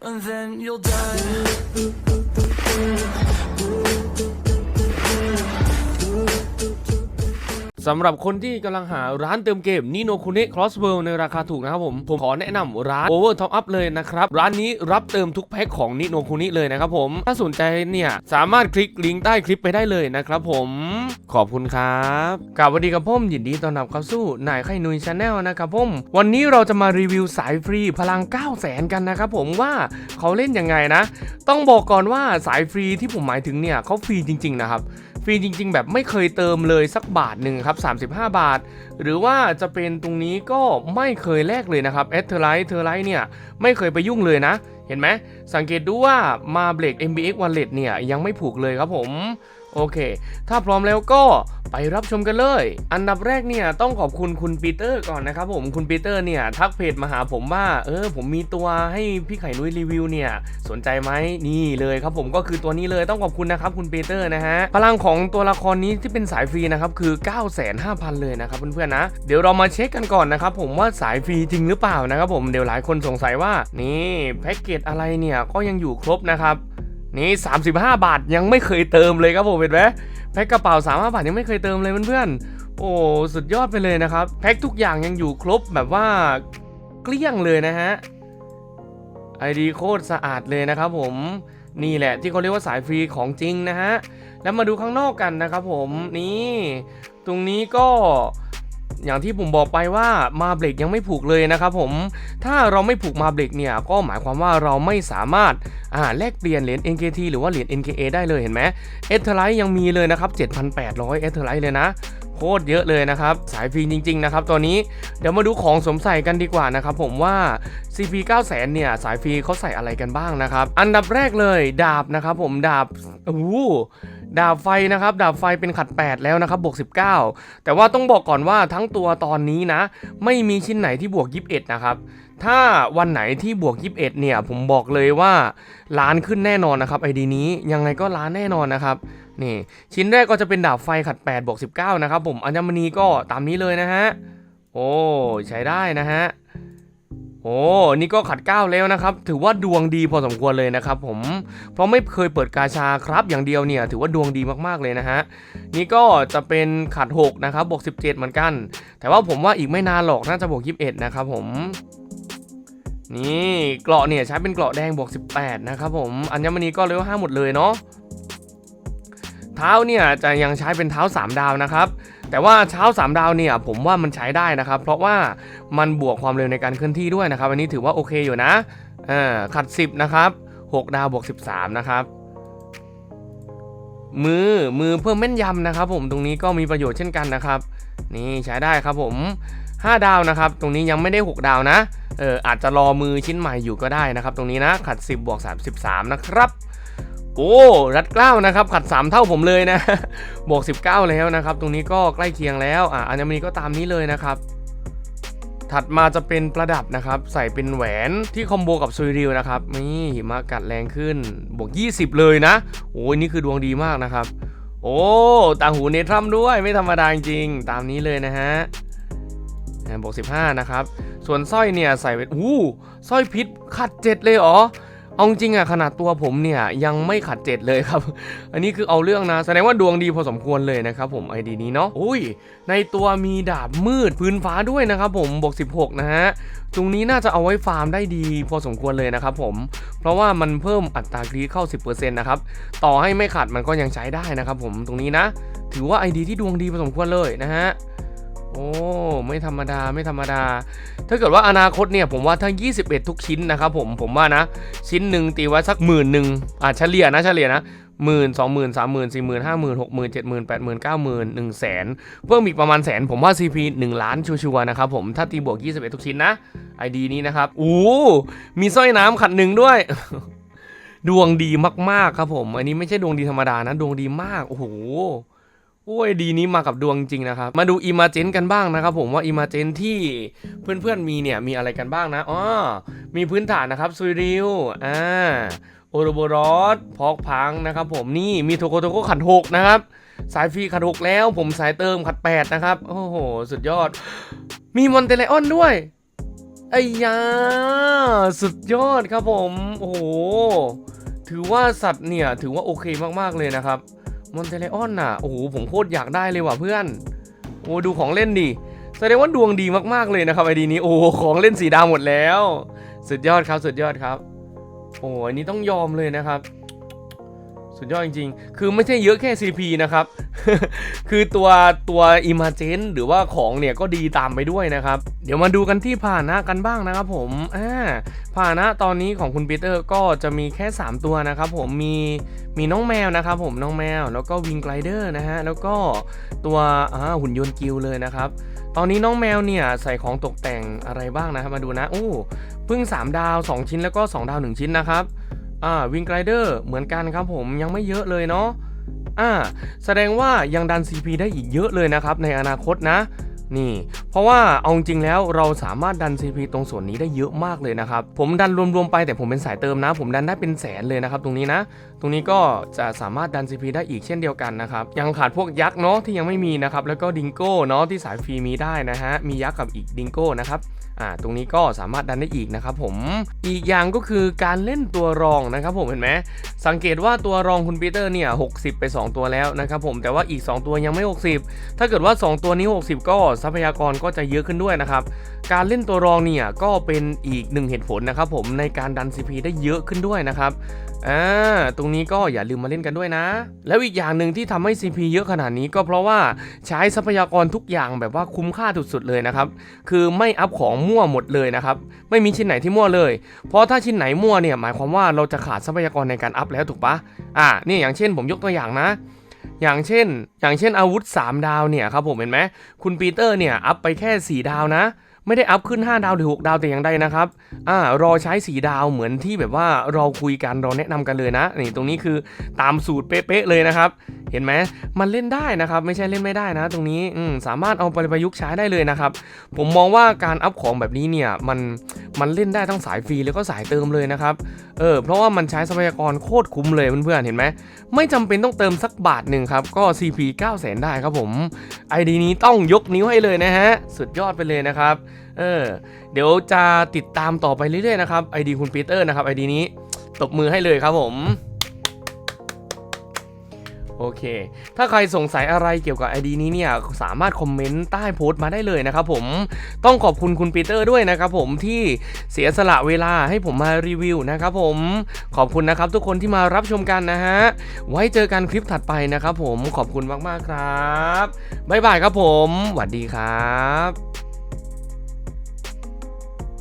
and then you'll die. สำหรับคนที่กำลังหาร้านเติมเกมนิโนคุเนะครอสเวิลในราคาถูกนะครับผม ผมขอแนะนำร้าน Over Top Up เลยนะครับ ร้านนี้รับเติมทุกแพ็คของนิโนคุเนะเลยนะครับผม ถ้าสนใจเนี่ยสามารถคลิกลิงก์ใต้คลิปไปได้เลยนะครับผมขอบคุณครับกลับสวัสดีกับผมยินดีต้อนรับเข้าสู่นายไข่นุยชาแนลนะครับผมวันนี้เราจะมารีวิวสายฟรีพลัง 9 0 0 0 0 0กันนะครับผมว่าเขาเล่นยังไงนะ ต้องบอกก่อนว่าสายฟรีที่ผมหมายถึงเนี่ยเขาฟรีจริง ๆ นะครับ รีจริง ๆ แบบไม่เคยเติมเลยสักบาทหนึ่งครับ 35 บาท หรือว่าจะเป็นตรงนี้ก็ไม่เคยแลกเลยนะครับเอสเทอร์ไลท์เทอร์ไลท์เนี่ยไม่เคยไปยุ่งเลยนะ เห็นไหมสังเกตดูว่ามาเบรก MBX Wallet เนี่ยยังไม่ผูกเลยครับผม โอเค ถ้าพร้อมแล้วก็ไปรับชมกันเลย อันดับแรกเนี่ยต้องขอบคุณคุณปีเตอร์ก่อนนะครับผมคุณปีเตอร์เนี่ยทักเพจมาหาผมว่า เออ ผมมีตัวให้พี่ไข่นุ้ยรีวิวเนี่ยสนใจไหมนี่เลยครับผมก็คือตัวนี้เลยต้องขอบคุณนะครับคุณปีเตอร์นะฮะพลังของตัวละครนี้ที่เป็นสายฟรีนะครับคือ 95,000 เลยนะครับเพื่อนๆนะ เดี๋ยวเรามาเช็คกันก่อนนะครับผมว่าสายฟรีจริงหรือเปล่านะครับผมเดี๋ยวหลายคนสงสัยว่านี่แพ็กเกจอะไรเนี่ยก็ยังอยู่ครบนะครับ นี่35 บาทยังไม่เคยเติมเลยครับผมเห็นไหมแพ็คกระเป๋า35บาทยังไม่เคยเติมเลยเพื่อนๆโอ้สุดยอดไปเลยนะครับ แพ็คทุกอย่างยังอยู่ครบแบบว่าเกลี้ยงเลยนะฮะไอดีโคตรสะอาดเลยนะครับผมนี่แหละที่เขาเรียกว่าสายฟรีของจริงนะฮะแล้วมาดูข้างนอกกันนะครับผมนี่ ตรงนี้ก็ อย่างที่ผมบอกไปว่ามาเบรกยังไม่ผูกเลยนะครับผมถ้าเราไม่ผูกมาเบรกเนี่ยก็หมายความว่าเราไม่สามารถอ่าแลกเปลี่ยนเหรียญ NKT หรือว่าเหรียญ NKA ได้เลยเห็นไหมเอเทอร์ไลท์ยังมีเลยนะครับ 7,800 เอเทอร์ไลท์เลยนะโคตรเยอะเลยนะครับ สายฟรีจริง ๆ นะครับตัวนี้เดี๋ยวมาดูของสมใส่กันดีกว่านะครับผมว่า CP 900เนี่ย สายฟรีเขาใส่อะไรกันบ้างนะครับ อันดับแรกเลยดาบนะครับผมดาบโอ้ ดาบไฟนะครับ ดาบไฟเป็นขัด 8 แล้วนะครับบวก 19 แต่ว่าต้องบอกก่อนว่าทั้งตัวตอนนี้นะ ไม่มีชิ้นไหนที่บวก 21 นะครับ ถ้าวันไหนที่บวก 21 เนี่ย ผมบอกเลยว่าล้านขึ้นแน่นอนนะครับไอดีนี้ยังไงก็ล้านแน่นอนนะครับนี่ชิ้นแรกก็จะเป็นดาบไฟขัด8บวก19 นะครับผมอัญมณีก็ตามนี้เลยนะฮะโอ้ใช้ได้นะฮะ อ้ นี่ก็ขัด9แล้วนะครับ ถือว่าดวงดีพอสมควรเลยนะครับผม เพราะไม่เคยเปิดกาชาครับอย่างเดียวเนี่ย ถือว่าดวงดีมากๆเลยนะฮะ นี่ก็จะเป็นขัด6นะครับ บวก 17 เหมือนกัน แต่ว่าผมว่าอีกไม่นานหรอก น่าจะบวก 21 นะครับผม นี่เกราะเนี่ยใช้เป็นเกราะแดงบวก 18 นะครับผม อัญมณีก็เลเวล5หมดเลยเนาะ เท้าเนี่ยจะยังใช้เป็นเท้า 3 ดาวนะครับ แต่ว่าเท้า 3 ดาวเนี่ยผมว่ามันใช้ได้นะครับ เพราะว่ามันบวกความเร็วในการเคลื่อนที่ด้วยนะครับ อันนี้ถือว่าโอเคอยู่นะขัด 10 นะครับ 6 ดาวบวก 13 นะครับ มือมือเพิ่มแม่นยำนะครับ ผมตรงนี้ก็มีประโยชน์เช่นกันนะครับ นี่ใช้ได้ครับผม 5 ดาวนะครับ ตรงนี้ยังไม่ได้ 6 ดาวนะเอออาจจะรอมือชิ้นใหม่อยู่ก็ได้นะครับ ตรงนี้นะขัด 10บวก33 นะครับ โอ้รัดเกล้านะครับขัด 3 เท่าผมเลยนะบวก19 แล้วนะครับ ตรงนี้ก็ใกล้เคียงแล้วอะอัญมณีก็ตามนี้เลยนะครับ ถัดมาจะเป็นประดับนะครับ ใส่เป็นแหวนที่คอมโบกับซุยริวนะครับนี่หิมะกัดแรงขึ้นบวก 20 เลยนะโอ้ยนี่คือดวงดีมากนะครับ โอ้ตาหูเนทรัมด้วยไม่ธรรมดาจริงตามนี้เลยนะฮะบวก15 นะครับ ส่วนสร้อยเนี่ยใส่เป็นอู้สร้อยพิษขัด 7 เลยเหรอ เอาจริงอะขนาดตัวผมเนี่ยยังไม่ขัด7เลยครับ อันนี้คือเอาเรื่องนะ แสดงว่าดวงดีพอสมควรเลยนะครับผมไอดีนี้เนาะอุ้ย ในตัวมีดาบมืดพื้นฟ้าด้วยนะครับผมบวก16 นะฮะตรงนี้น่าจะเอาไว้ฟาร์มได้ดีพอสมควรเลยนะครับผม เพราะว่ามันเพิ่มอัตรากรีเข้า 10%นะครับ ต่อให้ไม่ขัดมันก็ยังใช้ได้นะครับผมตรงนี้นะ ถือว่าไอดีที่ดวงดีพอสมควรเลยนะฮะ โอ้ไม่ธรรมดาไม่ธรรมดา ถ้าเกิดว่าอนาคตเนี่ยผมว่าทั้ง 21 ทุกชิ้นนะครับผมผมว่านะ ชิ้นหนึ่งตีไว้สักหมื่นหนึ่งอะเฉลี่ยนะเฉลี่ยนะหมื่นสองหมื่นสามหมื่นสี่หมื่นห้าหมื่นหกหมื่นเจ็ดหมื่นแปดหมื่นเก้าหมื่นหนึ่งแสนเพิ่มอีกประมาณแสน ผมว่า CP 1 ล้านชัวร์ๆนะครับผมถ้าตีบวก 21 ทุกชิ้นนะ ID นี้นะครับโอ้มีสร้อยน้ำขัดหนึ่งด้วย ดวงดีมากๆครับผม อันนี้ไม่ใช่ดวงดีธรรมดานะดวงดีมากโอ้โห โอ้ยดีนี้มากับดวงจริงนะครับ มาดูอิมาเจนกันบ้างนะครับผมว่าอิมาเจนที่เพื่อนๆมีเนี่ยมีอะไรกันบ้างนะอ๋อมีพื้นฐานนะครับซุยริวอ่าโอโรโบรอสพอกพังนะครับผมนี่มีโทโกโทโกขัดหกนะครับสายฟรีขัดหกแล้ว ผมสายเติมขัดแปดนะครับ โอ้โห สุดยอด มีมอนเตเลออนด้วยไอ้ยาสุดยอดครับผม โอ้โห ถือว่าสัตว์เนี่ย ถือว่าโอเคมาก ๆ เลยนะครับ มอนเตเลออนน่ะ โอ้โห ผมโคตรอยากได้เลยว่ะเพื่อน โอ้ดูของเล่นดิแสดงว่าดวงดีมากๆเลยนะครับไอดีนี้โอ้ของเล่นสีดำหมดแล้ว สุดยอดครับสุดยอดครับ โอ้อันนี้ต้องยอมเลยนะครับ สุดยอดจริง ๆ คือไม่ใช่เยอะแค่ CP นะครับ คือตัวตัวอิมาเจนหรือว่าของเนี่ยก็ดีตามไปด้วยนะครับ เดี๋ยวมาดูกันที่ผ่าหนะกันบ้างนะครับผมอ่าผ่าหนะตอนนี้ของคุณปีเตอร์ก็จะมีแค่ 3 ตัวนะครับผมมีมีน้องแมวนะครับผมน้องแมวแล้วก็วิงไกลเดอร์นะฮะแล้วก็ตัวหุ่นยนต์กิลเลยนะครับตอนนี้น้องแมวเนี่ยใส่ของตกแต่งอะไรบ้างนะครับมาดูนะโอ้เพิ่ง 3 ดาว 2 ชิ้นแล้วก็ 2 ดาว 1 ชิ้นนะครับอ่าวิงไกลเดอร์เหมือนกันครับผมยังไม่เยอะเลยเนาะอ่าแสดงว่ายังดัน CP ได้อีกเยอะเลยนะครับในอนาคตนะ นี่ เพราะว่าเอาจริงแล้วเราสามารถดัน CP ตรงส่วนนี้ได้เยอะมากเลยนะครับ ผมดันรวมๆไปแต่ผมเป็นสายเติมนะ ผมดันได้เป็นแสนเลยนะครับ ตรงนี้นะ ตรงนี้ก็จะสามารถดัน CP ได้อีกเช่นเดียวกันนะครับ ยังขาดพวกยักษ์เนาะที่ยังไม่มีนะครับ แล้วก็ดิงโก้เนาะที่สายฟรีมีได้นะฮะ มียักษ์กับอีกดิงโก้นะครับ อ่าตรงนี้ก็สามารถดันได้อีกนะครับผมอีกอย่างก็คือการเล่นตัวรองนะครับผมเห็นไหมสังเกตว่าตัวรองคุณปีเตอร์เนี่ย60 ไป 2 ตัวแล้วนะครับผมแต่ว่าอีก 2 ตัวยังไม่ 60 ถ้าเกิดว่า 2 ตัวนี้ 60 ก็ทรัพยากรก็จะเยอะขึ้นด้วยนะครับการเล่นตัวรองเนี่ยก็เป็นอีกหนึ่งเหตุผลนะครับผมในการดัน CP ได้เยอะขึ้นด้วยนะครับอ่าตรงนี้ก็อย่าลืมมาเล่นกันด้วยนะ แล้วอีกอย่างหนึ่งที่ทำให้ CP เยอะขนาดนี้ก็เพราะว่าใช้ทรัพยากรทุกอย่างแบบว่าคุ้มค่าสุดๆเลยนะครับคือไม่อัพของมั่วหมดเลยนะครับ ไม่มีชิ้นไหนที่มั่วเลย เพราะถ้าชิ้นไหนมั่วเนี่ยหมายความว่าเราจะขาดทรัพยากรในการอัพแล้วถูกปะอ่านี่อย่างเช่นผมยกตัวอย่างนะ อย่างเช่น อย่างเช่นอาวุธ 3 ดาวเนี่ยครับผมเห็นไหมคุณปีเตอร์เนี่ยอัพไปแค่ 4 ดาวนะไม่ได้อัพขึ้น 5 ดาวหรือ 6 ดาวแต่อย่างใดนะครับ อ่า รอใช้สีดาวเหมือนที่แบบว่าเราคุยกันเราแนะนำกันเลยนะ นี่ตรงนี้คือตามสูตรเป๊ะๆเลยนะครับ เห็นไหมมันเล่นได้นะครับ ไม่ใช่เล่นไม่ได้นะ ตรงนี้สามารถเอาไปประยุกต์ใช้ได้เลยนะครับ ผมมองว่าการอัพของแบบนี้เนี่ยมันมันเล่นได้ทั้งสายฟรีแล้วก็สายเติมเลยนะครับ เออ เพราะว่ามันใช้ทรัพยากรโคตรคุ้มเลยเพื่อนๆ เห็นไหม ไม่จำเป็นต้องเติมสักบาทหนึ่งครับ ก็ CP 9 0 0 0 0ได้ครับผม ID นี้ต้องยกนิ้วให้เลยนะฮะ สุดยอดไปเลยนะครับ เออ เดี๋ยวจะติดตามต่อไปเรื่อยๆนะครับ ID คุณปีเตอร์นะครับ ID นี้ ตบมือให้เลยครับผม โอเค ถ้าใครสงสัยอะไรเกี่ยวกับ ID นี้เนี่ยสามารถคอมเมนต์ใต้โพสต์มาได้เลยนะครับผม ต้องขอบคุณคุณปีเตอร์ด้วยนะครับผมที่เสียสละเวลาให้ผมมารีวิวนะครับผม ขอบคุณนะครับทุกคนที่มารับชมกันนะฮะ ไว้เจอกันคลิปถัดไปนะครับผม ขอบคุณมากๆครับ บ๊ายบายครับผมสวัสดีครับ